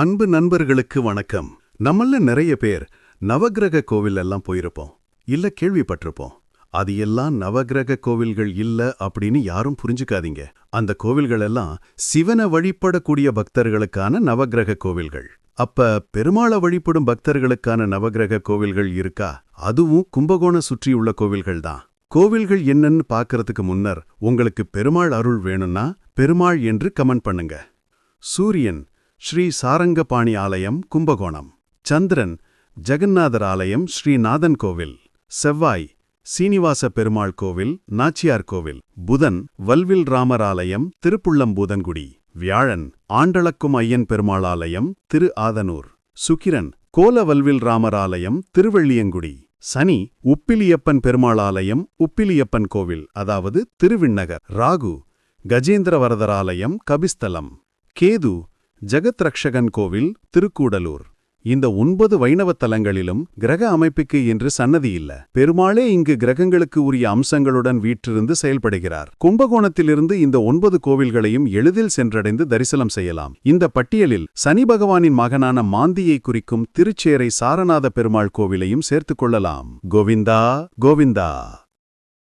அன்பு நண்பர்களுக்கு வணக்கம். நம்மள நிறைய பேர் நவகிரக கோவில் எல்லாம் போயிருப்போம். இல்ல கேள்விப்பட்டிருப்போம். அது எல்லாம் நவகிரக கோவில்கள் இல்ல அப்படின்னு யாரும் புரிஞ்சுக்காதீங்க. அந்த கோவில்கள் எல்லாம் சிவனை வழிபடக்கூடிய பக்தர்களுக்கான நவகிரக கோவில்கள். அப்ப பெருமாளை வழிபடும் பக்தர்களுக்கான நவகிரக கோவில்கள் இருக்கா? அதுவும் கும்பகோண சுற்றியுள்ள கோவில்கள் தான். கோவில்கள் என்னன்னு பார்க்கறதுக்கு முன்னர் உங்களுக்கு பெருமாள் அருள் வேணும்னா பெருமாள் என்று கமெண்ட் பண்ணுங்க. சூரியன் ஸ்ரீ சாரங்கபாணி ஆலயம் கும்பகோணம். சந்திரன் ஜெகநாதர் ஆலயம் ஸ்ரீநாதன் கோவில். செவ்வாய் சீனிவாச பெருமாள் கோவில் நாச்சியார் கோவில். புதன் வல்வில் ராமர் ஆலயம் திருப்புள்ளம்பூதன்குடி. வியாழன் ஆண்டளக்கும் ஐயன் பெருமாள் ஆலயம் திரு ஆதனூர். சுக்கிரன் கோலவல்வில் ராமர் ஆலயம் திருவள்ளியங்குடி. சனி உப்பிலியப்பன் பெருமாள் ஆலயம் உப்பிலியப்பன் கோவில் அதாவது திருவிண்ணகர். ராகு கஜேந்திரவரதர் ஆலயம் கபிஸ்தலம். கேது ஜெகத் ரக்ஷகன் கோவில் திருக்கூடலூர். இந்த ஒன்பது வைணவத் தலங்களிலும் கிரக அமைப்புக்கு என்று சன்னதி இல்ல. பெருமாளே இங்கு கிரகங்களுக்கு உரிய அம்சங்களுடன் வீற்றிருந்து செயல்படுகிறார். கும்பகோணத்திலிருந்து இந்த ஒன்பது கோவில்களையும் எளிதில் சென்றடைந்து தரிசனம் செய்யலாம். இந்த பட்டியலில் சனி பகவானின் மகனான மாந்தியை குறிக்கும் திருச்சேரை சாரநாத பெருமாள் கோவிலையும் சேர்த்துக் கொள்ளலாம். கோவிந்தா கோவிந்தா.